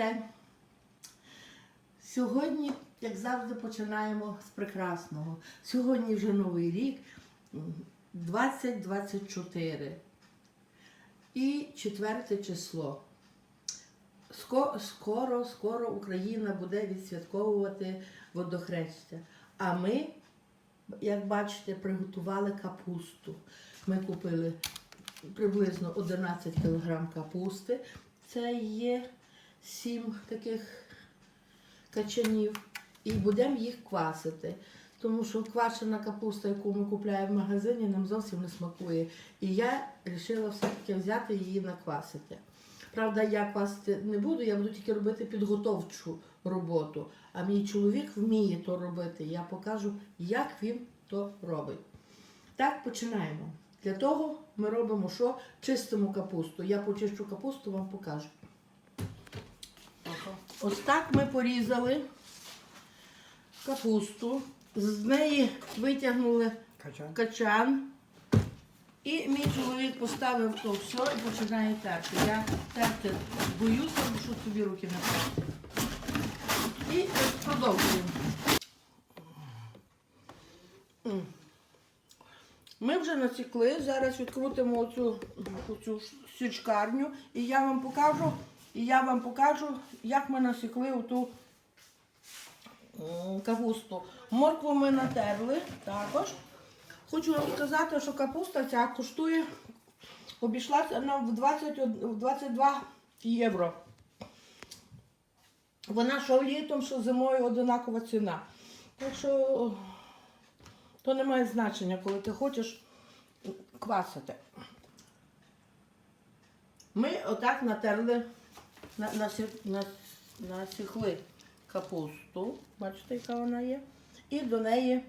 день. Сьогодні, як завжди, починаємо з прекрасного. Сьогодні вже новий рік 2024. І четверте число. Скоро, скоро Україна буде відсвятковувати водохреща. А ми, як бачите, приготували капусту. Ми купили приблизно 11 кг капусти. Це є 7 таких качанів. І будемо їх квасити. Тому що квашена капуста, яку ми купуємо в магазині, нам зовсім не смакує. І я вирішила все-таки взяти її наквасити. Правда, я квасити не буду, я буду тільки робити підготовчу роботу. А мій чоловік вміє то робити. Я покажу, як він то робить. Так, починаємо. Для того ми робимо що? Чистимо капусту. Я почищу капусту, вам покажу. Ось так ми порізали капусту, з неї витягнули Качан. качан. І мій чоловік поставив то все і починає терти. Я терти боюся, бо що собі руки не терти. І продовжуємо. Ми вже насікли, зараз відкрутимо оцю, оцю січкарню і я вам покажу, і я вам покажу, як ми насікли оту капусту. Моркву ми натерли також. Хочу вам сказати, що капуста ця коштує, обійшлася нам в 20, 22 євро. Вона що літом, що зимою одинакова ціна. Так що то не має значення, коли ти хочеш квасити. Ми отак натерли, насікли капусту, бачите, яка вона є, і до неї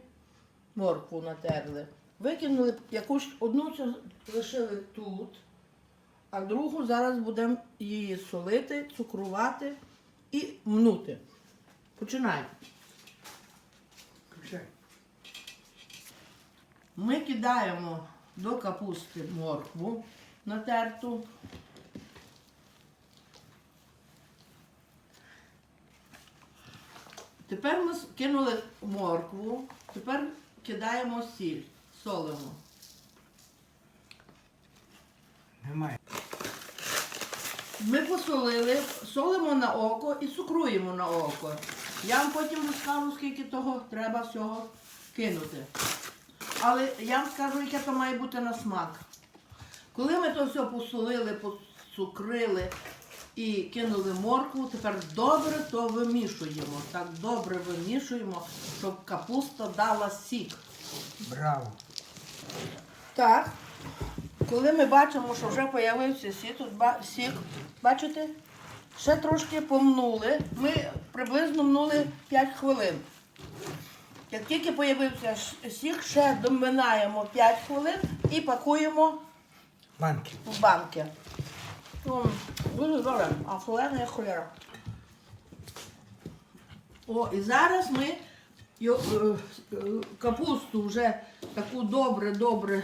моркву натерли. Викинули якусь одну лишили тут, а другу зараз будемо її солити, цукрувати і мнути. Починаємо. Ми кидаємо до капусти моркву натерту. Тепер ми кинули моркву, тепер кидаємо сіль, солимо. Немає. Ми посолили, солимо на око і цукруємо на око. Я вам потім розкажу, скільки того треба всього кинути. Але я вам скажу, яке то має бути на смак. Коли ми то все посолили, поцукрили і кинули моркву, тепер добре то вимішуємо. Так добре вимішуємо, щоб капуста дала сік. Браво. Так. Коли ми бачимо, що вже з'явився сік, тут сік, бачите? Ще трошки помнули. Ми приблизно мнули 5 хвилин. Як тільки з'явився сік, ще доминаємо 5 хвилин і пакуємо Банки. в банки. Ну, Дуже добре, а холена є холера. О, і зараз ми е, капусту вже таку добре-добре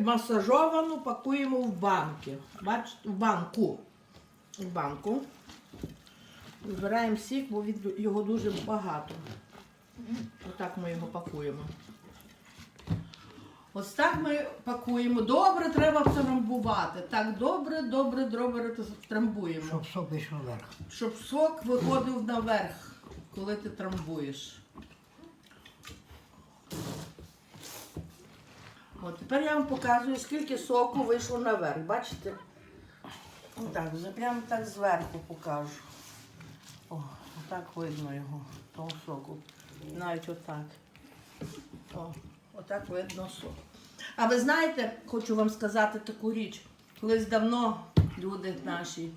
масажовану пакуємо в банки. Бачите, в банку. В банку. Збираємо сік, бо його дуже багато. Отак ми його пакуємо. Ось так ми пакуємо. Добре треба втрамбувати. Так добре, добре, добре трамбуємо. Щоб сок вийшов вверх. Щоб сок виходив наверх, коли ти трамбуєш. От тепер я вам показую, скільки соку вийшло наверх. Бачите? Так, вже прямо так зверху покажу. О, отак видно його, того соку. Навіть отак. О, отак видно сок. А ви знаєте, хочу вам сказати таку річ. Колись давно люди наші,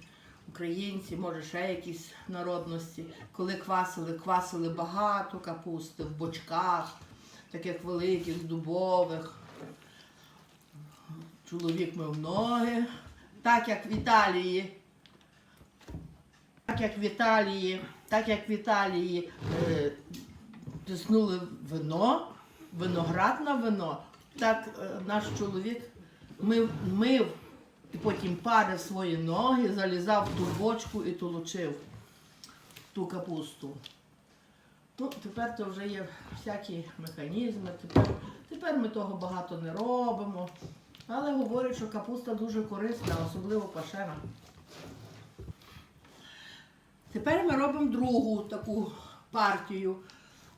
українці, може ще якісь народності, коли квасили, квасили багато капусти в бочках, таких великих, дубових. Чоловік мив ноги, так як в Італії. Так як в Італії, так як в Італії е, тиснули вино, виноград на вино, так е, наш чоловік мив, мив і потім парив свої ноги, залізав в ту бочку і толочив ту капусту. Ну, тепер то вже є всякі механізми, тепер, тепер ми того багато не робимо. Але говорять, що капуста дуже корисна, особливо пашена. Тепер ми робимо другу таку партію.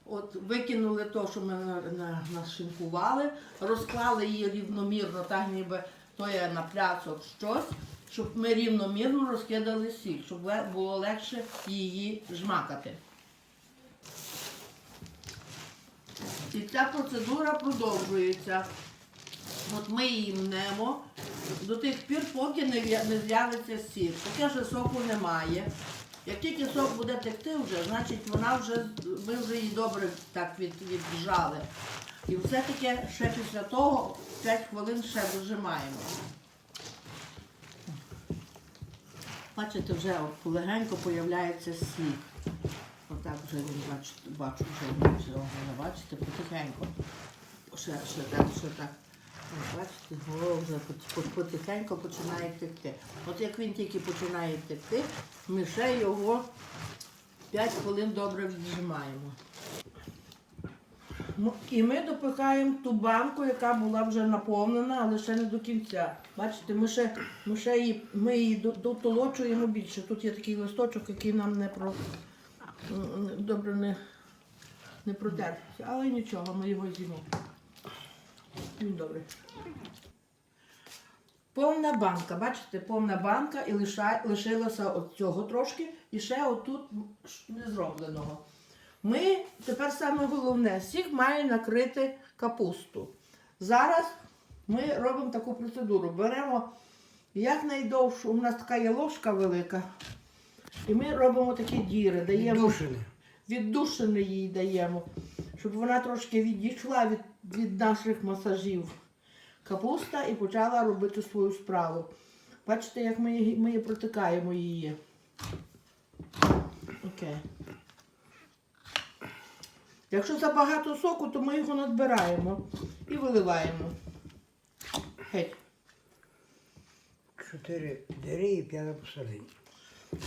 От викинули те, що ми на, на, нашинкували, розклали її рівномірно, так ніби то є на пляцок щось, щоб ми рівномірно розкидали сік, щоб було легше її жмакати. І ця процедура продовжується. От ми її мнемо до тих пір, поки не, з'явиться сік. Таке ж соку немає. Як тільки сок буде текти вже, значить вона вже, ми вже її добре так від, віджали. І все-таки ще після того 5 хвилин ще дожимаємо. Бачите, вже от легенько появляється сік. Отак вже він бачите, бачу, вже він бачите, потихеньку. Ще, ще так, ще так. Бачите, о, вже пот- пот- потихеньку починає текти. От як він тільки починає текти, ми ще його 5 хвилин добре віджимаємо. Ну, і ми допихаємо ту банку, яка була вже наповнена, але ще не до кінця. Бачите, ми ще, ми ще її, ми її дотолочуємо більше. Тут є такий листочок, який нам не про добре не, не протерпиться. Але нічого, ми його з'їмо. Він добрий. Повна банка, бачите, повна банка і лишилося от цього трошки і ще отут не зробленого. Ми тепер саме головне, сік має накрити капусту. Зараз ми робимо таку процедуру. Беремо якнайдовшу, у нас така є ложка велика, і ми робимо такі діри, даємо Душини. віддушини їй даємо, щоб вона трошки відійшла від, від наших масажів капуста і почала робити свою справу. Бачите, як ми, її- ми її протикаємо її. Окей. Якщо забагато соку, то ми його надбираємо і виливаємо. Геть. Чотири дири і п'ята посередині.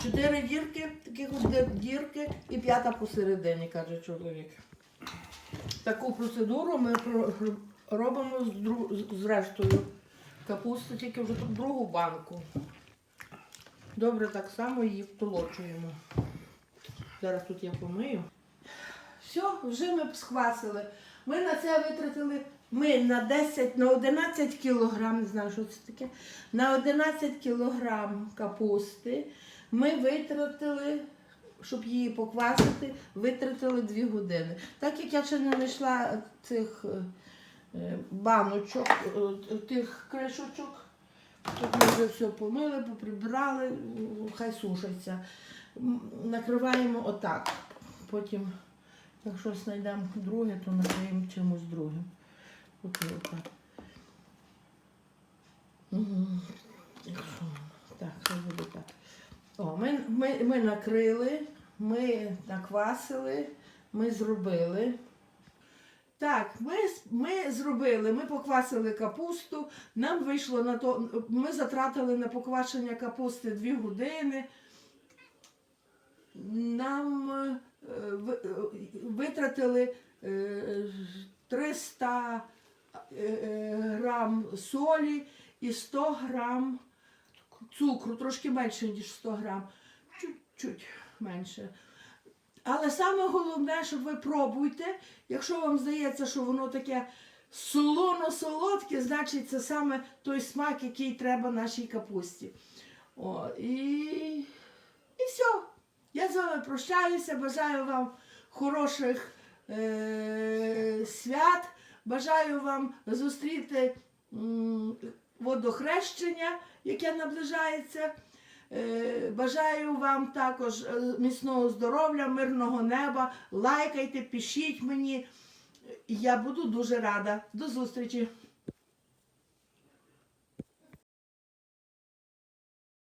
Чотири дірки, таких от дірки і п'ята посередині, каже чоловік. Таку процедуру ми робимо з, дру- з- рештою капусти, тільки вже тут другу банку. Добре, так само її втолочуємо. Зараз тут я помию. Все, вже ми схвасили. Ми на це витратили. Ми на 10, на 11 кілограм, не знаю, що це таке, на 11 кілограм капусти ми витратили, щоб її поквасити, витратили 2 години. Так як я ще не знайшла цих е, е, баночок, е, тих кришочок, тут ми вже все помили, поприбирали, хай сушаться. Накриваємо отак. Потім, якщо знайдемо друге, то накриємо чимось другим. От отак. Якщо так, буде так. О, ми, ми, ми накрили, ми наквасили, ми зробили. Так, ми, ми зробили, ми поквасили капусту, нам вийшло на то, ми затратили на поквашення капусти 2 години. Нам е, е, витратили е, 300 е, е, грам солі і 100 грам цукру, трошки менше, ніж 100 грам, чуть-чуть менше. Але саме головне, щоб ви пробуйте, якщо вам здається, що воно таке солоно-солодке, значить це саме той смак, який треба нашій капусті. О, і, і все. Я з вами прощаюся, бажаю вам хороших е- свят, бажаю вам зустріти водохрещення, яке наближається. Е, Бажаю вам також е, міцного здоров'я, мирного неба. Лайкайте, пишіть мені. Я буду дуже рада. До зустрічі!